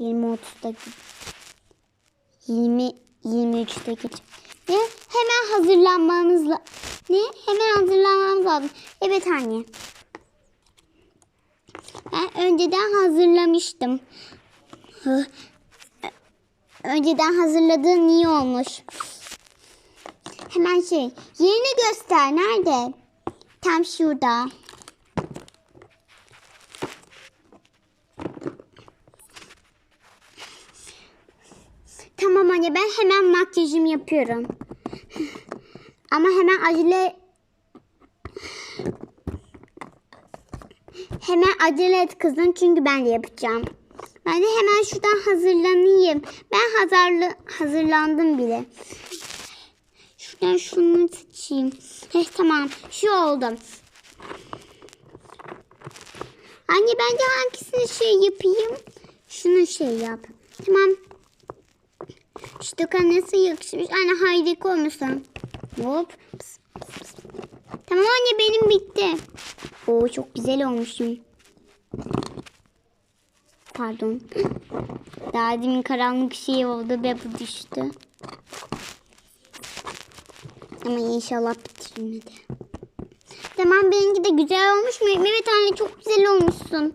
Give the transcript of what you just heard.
20.30'da 20 23'te geç. Ne? Hemen hazırlanmamız la- Ne? Hemen hazırlanmamız lazım. Evet anne. Ben önceden hazırlamıştım. Önceden hazırladığım iyi olmuş. Hemen şey, yerini göster. Nerede? Tam şurada. Anne ben hemen makyajımı yapıyorum. Ama hemen acele Hemen acele et kızım çünkü ben de yapacağım. Ben de hemen şuradan hazırlanayım. Ben hazırlı, hazırlandım bile. Şuradan şunu seçeyim. Heh, tamam şu oldu. Anne bence hangisini şey yapayım? Şunu şey yap. Tamam. Şu nasıl yakışmış? Anne harika olmuşsun. Hop. Pıs, pıs. Tamam anne benim bitti. Oo çok güzel olmuşum. Pardon. Daha demin karanlık şey oldu ve bu düştü. Ama inşallah bitirilmedi. Tamam benimki de güzel olmuş mu? Evet anne çok güzel olmuşsun.